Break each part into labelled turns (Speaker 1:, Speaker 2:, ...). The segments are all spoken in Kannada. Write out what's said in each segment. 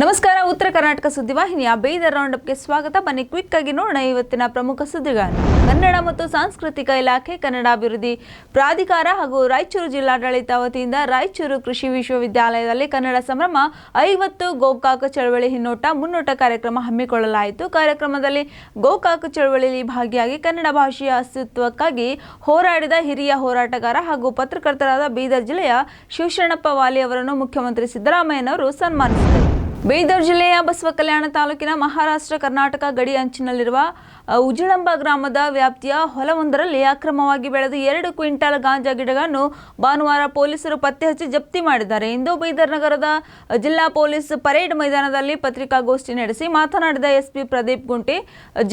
Speaker 1: ನಮಸ್ಕಾರ, ಉತ್ತರ ಕರ್ನಾಟಕ ಸುದ್ದಿವಾಹಿನಿಯ ರೌಂಡ್ ಅಪ್ಗೆ ಸ್ವಾಗತ. ಬನ್ನಿ ಕ್ವಿಕ್ ಆಗಿ ನೋಡೋಣ ಇವತ್ತಿನ ಪ್ರಮುಖ ಸುದ್ದಿಗಳನ್ನು ಕನ್ನಡ ಮತ್ತು ಸಾಂಸ್ಕೃತಿಕ ಇಲಾಖೆ ಕನ್ನಡ ಅಭಿವೃದ್ಧಿ ಪ್ರಾಧಿಕಾರ ಹಾಗೂ ರಾಯಚೂರು ಜಿಲ್ಲಾಡಳಿತ ವತಿಯಿಂದ ರಾಯಚೂರು ಕೃಷಿ ವಿಶ್ವವಿದ್ಯಾಲಯದಲ್ಲಿ ಕನ್ನಡ ಸಂಭ್ರಮ ಐವತ್ತು ಗೋಕಾಕ ಚಳವಳಿ ಹಿನ್ನೋಟ ಮುನ್ನೋಟ ಕಾರ್ಯಕ್ರಮ ಹಮ್ಮಿಕೊಳ್ಳಲಾಯಿತು. ಕಾರ್ಯಕ್ರಮದಲ್ಲಿ ಗೋಕಾಕ ಚಳವಳಿಯಲ್ಲಿ ಭಾಗಿಯಾಗಿ ಕನ್ನಡ ಭಾಷೆಯ ಅಸ್ತಿತ್ವಕ್ಕಾಗಿ ಹೋರಾಡಿದ ಹಿರಿಯ ಹೋರಾಟಗಾರ ಹಾಗೂ ಪತ್ರಕರ್ತರಾದ ಬೀದರ್ ಜಿಲ್ಲೆಯ ಶಿವಶರಣಪ್ಪ ವಾಲಿ ಅವರನ್ನು ಮುಖ್ಯಮಂತ್ರಿ ಸಿದ್ದರಾಮಯ್ಯನವರು ಸನ್ಮಾನಿಸಿದರು. ಬೀದರ್ ಜಿಲ್ಲೆಯ ಬಸವ ಕಲ್ಯಾಣ ತಾಲೂಕಿನ ಮಹಾರಾಷ್ಟ್ರ, ಕರ್ನಾಟಕ ಗಡಿ ಅಂಚಿನಲ್ಲಿರುವ ಉಜಿಳಂಬ ಗ್ರಾಮದ ವ್ಯಾಪ್ತಿಯ ಹೊಲವೊಂದರಲ್ಲಿ ಅಕ್ರಮವಾಗಿ ಬೆಳೆದು ಎರಡು ಕ್ವಿಂಟಾಲ್ ಗಾಂಜಾ ಗಿಡಗಳನ್ನು ಭಾನುವಾರ ಪೊಲೀಸರು ಪತ್ತೆ ಹಚ್ಚಿ ಜಪ್ತಿ ಮಾಡಿದ್ದಾರೆ. ಇಂದು ಬೀದರ್ ನಗರದ ಜಿಲ್ಲಾ ಪೊಲೀಸ್ ಪರೇಡ್ ಮೈದಾನದಲ್ಲಿ ಪತ್ರಿಕಾಗೋಷ್ಠಿ ನಡೆಸಿ ಮಾತನಾಡಿದ ಎಸ್ಪಿ ಪ್ರದೀಪ್ ಗುಂಟಿ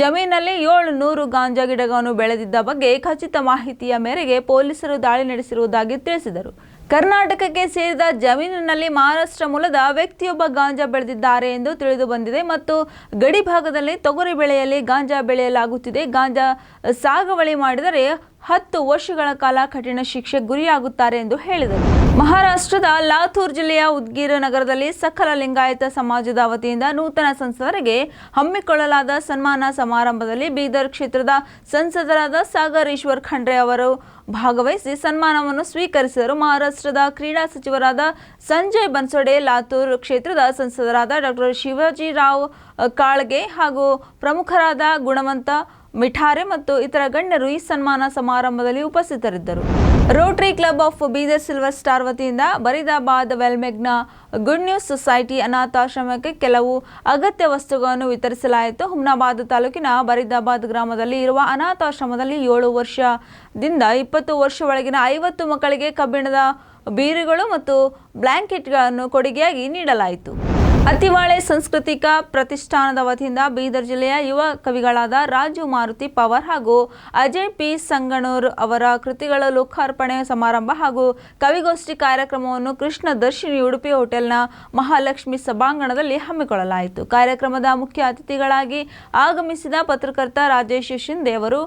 Speaker 1: ಜಮೀನಲ್ಲಿ ಏಳು ನೂರು ಗಾಂಜಾ ಗಿಡಗಳನ್ನು ಬೆಳೆದಿದ್ದ ಬಗ್ಗೆ ಖಚಿತ ಮಾಹಿತಿಯ ಮೇರೆಗೆ ಪೊಲೀಸರು ದಾಳಿ ನಡೆಸಿರುವುದಾಗಿ ತಿಳಿಸಿದರು. ಕರ್ನಾಟಕಕ್ಕೆ ಸೇರಿದ ಜಮೀನಿನಲ್ಲಿ ಮಹಾರಾಷ್ಟ್ರ ಮೂಲದ ವ್ಯಕ್ತಿಯೊಬ್ಬ ಗಾಂಜಾ ಬೆಳೆದಿದ್ದಾರೆ ಎಂದು ತಿಳಿದು ಬಂದಿದೆ. ಮತ್ತು ಗಡಿ ಭಾಗದಲ್ಲಿ ತೊಗರಿ ಬೆಳೆಯಲ್ಲಿ ಗಾಂಜಾ ಬೆಳೆಯಲಾಗುತ್ತಿದೆ. ಗಾಂಜಾ ಸಾಗುವಳಿ ಮಾಡಿದರೆ ಹತ್ತು ವರ್ಷಗಳ ಕಾಲ ಕಠಿಣ ಶಿಕ್ಷೆ ಗುರಿಯಾಗುತ್ತಾರೆ ಎಂದು ಹೇಳಿದರು. ಮಹಾರಾಷ್ಟ್ರದ ಲಾಥೂರ್ ಜಿಲ್ಲೆಯ ಉದ್ಗೀರ ನಗರದಲ್ಲಿ ಸಕಲ ಲಿಂಗಾಯತ ಸಮಾಜದ ವತಿಯಿಂದ ನೂತನ ಸಂಸದರಿಗೆ ಹಮ್ಮಿಕೊಳ್ಳಲಾದ ಸನ್ಮಾನ ಸಮಾರಂಭದಲ್ಲಿ ಬೀದರ್ ಕ್ಷೇತ್ರದ ಸಂಸದರಾದ ಸಾಗರ್ ಈಶ್ವರ್ ಖಂಡ್ರೆ ಅವರು ಭಾಗವಹಿಸಿ ಸನ್ಮಾನವನ್ನು ಸ್ವೀಕರಿಸಿದರು. ಮಹಾರಾಷ್ಟ್ರದ ಕ್ರೀಡಾ ಸಚಿವರಾದ ಸಂಜಯ್ ಬನ್ಸೋಡೆ ಲಾತೂರ್ ಕ್ಷೇತ್ರದ ಸಂಸದರಾದ ಡಾಕ್ಟರ್ ಶಿವಾಜಿರಾವ್ ಕಾಳ್ಗೆ ಹಾಗೂ ಪ್ರಮುಖರಾದ ಗುಣವಂತ ಮಿಠಾರೆ ಮತ್ತು ಇತರ ಗಣ್ಯರು ಈ ಸನ್ಮಾನ ಸಮಾರಂಭದಲ್ಲಿ ಉಪಸ್ಥಿತರಿದ್ದರು. Rotary club of Bidar silver star ವತಿಯಿಂದ ಬರಿದಾಬಾದ್ ವೆಲ್ಮೆಗ್ನ ಗುಡ್ ನ್ಯೂಸ್ ಸೊಸೈಟಿ ಅನಾಥಾಶ್ರಮಕ್ಕೆ ಕೆಲವು ಅಗತ್ಯ ವಸ್ತುಗಳನ್ನು ವಿತರಿಸಲಾಯಿತು. ಹುಮ್ನಾಬಾದ್ ತಾಲೂಕಿನ ಬರಿದಾಬಾದ್ ಗ್ರಾಮದಲ್ಲಿ ಇರುವ ಅನಾಥಾಶ್ರಮದಲ್ಲಿ ಏಳು ವರ್ಷದಿಂದ ಇಪ್ಪತ್ತು ವರ್ಷ ಒಳಗಿನ ಐವತ್ತು ಮಕ್ಕಳಿಗೆ ಕಬ್ಬಿಣದ ಬೀರುಗಳು ಮತ್ತು ಬ್ಲ್ಯಾಂಕೆಟ್ಗಳನ್ನು ಕೊಡುಗೆಯಾಗಿ ನೀಡಲಾಯಿತು. ಅತಿವಾಳೆ ಸಾಂಸ್ಕೃತಿಕ ಪ್ರತಿಷ್ಠಾನದ ವತಿಯಿಂದ ಬೀದರ್ ಜಿಲ್ಲೆಯ ಯುವ ಕವಿಗಳಾದ ರಾಜು ಮಾರುತಿ ಪವರ್ ಹಾಗೂ ಅಜಯ್ ಪಿ ಸಂಗಣೂರ್ ಅವರ ಕೃತಿಗಳ ಲೋಕಾರ್ಪಣೆ ಸಮಾರಂಭ ಹಾಗೂ ಕವಿಗೋಷ್ಠಿ ಕಾರ್ಯಕ್ರಮವನ್ನು ಕೃಷ್ಣ ದರ್ಶಿನಿ ಉಡುಪಿ ಹೋಟೆಲ್ನ ಮಹಾಲಕ್ಷ್ಮಿ ಸಭಾಂಗಣದಲ್ಲಿ ಹಮ್ಮಿಕೊಳ್ಳಲಾಯಿತು. ಕಾರ್ಯಕ್ರಮದ ಮುಖ್ಯ ಅತಿಥಿಗಳಾಗಿ ಆಗಮಿಸಿದ ಪತ್ರಕರ್ತ ರಾಜೇಶ್ ಶಿಂದೆ ಅವರು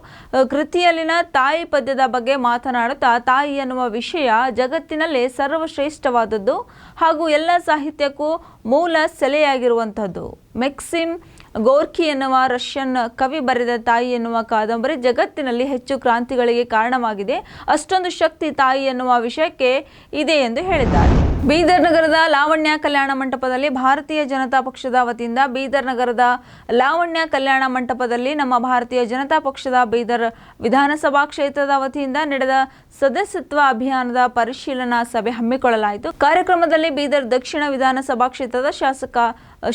Speaker 1: ಕೃತಿಯಲ್ಲಿನ ತಾಯಿ ಪದ್ಯದ ಬಗ್ಗೆ ಮಾತನಾಡುತ್ತಾ, ತಾಯಿ ಎನ್ನುವ ವಿಷಯ ಜಗತ್ತಿನಲ್ಲೇ ಸರ್ವಶ್ರೇಷ್ಠವಾದದ್ದು ಹಾಗೂ ಎಲ್ಲ ಸಾಹಿತ್ಯಕ್ಕೂ ಮೂಲ ಸೆಲೆಯಾಗಿರುವಂಥದ್ದು. ಮೆಕ್ಸಿಮ್ ಗೋರ್ಕಿ ಎನ್ನುವ ರಷ್ಯನ್ ಕವಿ ಬರೆದ ತಾಯಿ ಎನ್ನುವ ಕಾದಂಬರಿ ಜಗತ್ತಿನಲ್ಲಿ ಹೆಚ್ಚು ಕ್ರಾಂತಿಗಳಿಗೆ ಕಾರಣವಾಗಿದೆ. ಅಷ್ಟೊಂದು ಶಕ್ತಿ ತಾಯಿ ಎನ್ನುವ ವಿಷಯಕ್ಕೆ ಇದೆ ಎಂದು ಹೇಳಿದ್ದಾರೆ. ಬೀದರ್ ನಗರದ ಲಾವಣ್ಯ ಕಲ್ಯಾಣ ಮಂಟಪದಲ್ಲಿ ಭಾರತೀಯ ಜನತಾ ಪಕ್ಷದ ವತಿಯಿಂದ ಬೀದರ್ ನಗರದ ಲಾವಣ್ಯ ಕಲ್ಯಾಣ ಮಂಟಪದಲ್ಲಿ ನಮ್ಮ ಭಾರತೀಯ ಜನತಾ ಪಕ್ಷದ ಬೀದರ್ ವಿಧಾನಸಭಾ ಕ್ಷೇತ್ರದ ವತಿಯಿಂದ ನಡೆದ ಸದಸ್ಯತ್ವ ಅಭಿಯಾನದ ಪರಿಶೀಲನಾ ಸಭೆ ಹಮ್ಮಿಕೊಳ್ಳಲಾಯಿತು. ಕಾರ್ಯಕ್ರಮದಲ್ಲಿ ಬೀದರ್ ದಕ್ಷಿಣ ವಿಧಾನಸಭಾ ಕ್ಷೇತ್ರದ ಶಾಸಕ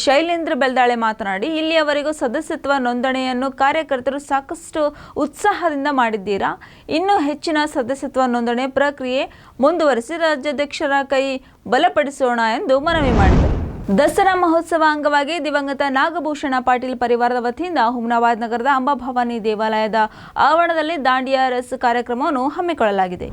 Speaker 1: ಶೈಲೇಂದ್ರ ಬೆಲ್ದಾಳೆ ಮಾತನಾಡಿ, ಇಲ್ಲಿಯವರೆಗೂ ಸದಸ್ಯತ್ವ ನೋಂದಣಿಯನ್ನು ಕಾರ್ಯಕರ್ತರು ಸಾಕಷ್ಟು ಉತ್ಸಾಹದಿಂದ ಮಾಡಿದ್ದೀರಾ? ಇನ್ನೂ ಹೆಚ್ಚಿನ ಸದಸ್ಯತ್ವ ನೋಂದಣಿ ಪ್ರಕ್ರಿಯೆ ಮುಂದುವರೆಸಿ ರಾಜ್ಯಾಧ್ಯಕ್ಷರ ಕೈ ಬಲಪಡಿಸೋಣ ಎಂದು ಮನವಿ ಮಾಡಿದರು. ದಸರಾ ಮಹೋತ್ಸವ ಅಂಗವಾಗಿ ದಿವಂಗತ ನಾಗಭೂಷಣ ಪಾಟೀಲ್ ಪರಿವಾರದ ವತಿಯಿಂದ ಹುಮ್ನಾಬಾದ್ ನಗರದ ಅಂಬಾಭವಾನಿ ದೇವಾಲಯದ ಆವರಣದಲ್ಲಿ ದಾಂಡಿಯಾ ರಸ್ ಕಾರ್ಯಕ್ರಮವನ್ನು ಹಮ್ಮಿಕೊಳ್ಳಲಾಗಿದೆ.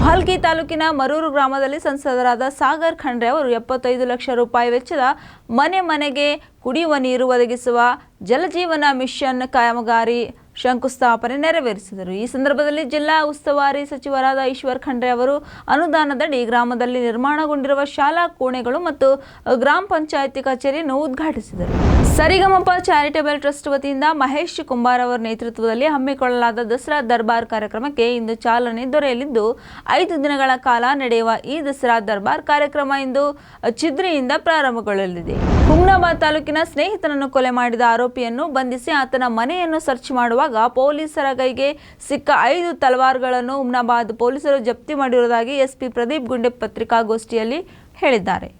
Speaker 1: ಭಾಲ್ಕಿ ತಾಲೂಕಿನ ಮರೂರು ಗ್ರಾಮದಲ್ಲಿ ಸಂಸದರಾದ ಸಾಗರ್ ಖಂಡ್ರೆ ಅವರು ಎಪ್ಪತ್ತೈದು ಲಕ್ಷ ರೂಪಾಯಿ ವೆಚ್ಚದ ಮನೆ ಮನೆಗೆ ಕುಡಿಯುವ ನೀರು ಒದಗಿಸುವ ಜಲಜೀವನ ಮಿಷನ್ ಕಾಮಗಾರಿ ಶಂಕುಸ್ಥಾಪನೆ ನೆರವೇರಿಸಿದರು. ಈ ಸಂದರ್ಭದಲ್ಲಿ ಜಿಲ್ಲಾ ಉಸ್ತುವಾರಿ ಸಚಿವರಾದ ಈಶ್ವರ್ ಖಂಡ್ರೆ ಅವರು ಅನುದಾನದಡಿ ಗ್ರಾಮದಲ್ಲಿ ನಿರ್ಮಾಣಗೊಂಡಿರುವ ಶಾಲಾ ಕೋಣೆಗಳು ಮತ್ತು ಗ್ರಾಮ ಪಂಚಾಯಿತಿ ಕಚೇರಿಯನ್ನು ಉದ್ಘಾಟಿಸಿದರು. ಸರಿಗಮಪ ಚಾರಿಟೇಬಲ್ ಟ್ರಸ್ಟ್ ವತಿಯಿಂದ ಮಹೇಶ್ ಕುಂಬಾರ್ ಅವರ ನೇತೃತ್ವದಲ್ಲಿ ಹಮ್ಮಿಕೊಳ್ಳಲಾದ ದಸರಾ ದರ್ಬಾರ್ ಕಾರ್ಯಕ್ರಮಕ್ಕೆ ಇಂದು ಚಾಲನೆ ದೊರೆಯಲಿದ್ದು, ಐದು ದಿನಗಳ ಕಾಲ ನಡೆಯುವ ಈ ದಸರಾ ದರ್ಬಾರ್ ಕಾರ್ಯಕ್ರಮ ಇಂದು ಚಿದ್ರಿಯಿಂದ ಪ್ರಾರಂಭಗೊಳ್ಳಲಿದೆ. ಹುಮ್ನಾಬಾದ್ ತಾಲೂಕಿನ ಸ್ನೇಹಿತನನ್ನು ಕೊಲೆ ಮಾಡಿದ ಆರೋಪಿಯನ್ನು ಬಂಧಿಸಿ ಆತನ ಮನೆಯನ್ನು ಸರ್ಚ್ ಮಾಡುವಾಗ ಪೊಲೀಸರ ಕೈಗೆ ಸಿಕ್ಕ ಐದು ತಲವಾರ್ಗಳನ್ನು ಹುಮ್ನಾಬಾದ್ ಪೊಲೀಸರು ಜಪ್ತಿ ಮಾಡಿರುವುದಾಗಿ ಎಸ್ಪಿ ಪ್ರದೀಪ್ ಗುಂಡೆ ಪತ್ರಿಕಾಗೋಷ್ಠಿಯಲ್ಲಿ ಹೇಳಿದ್ದಾರೆ.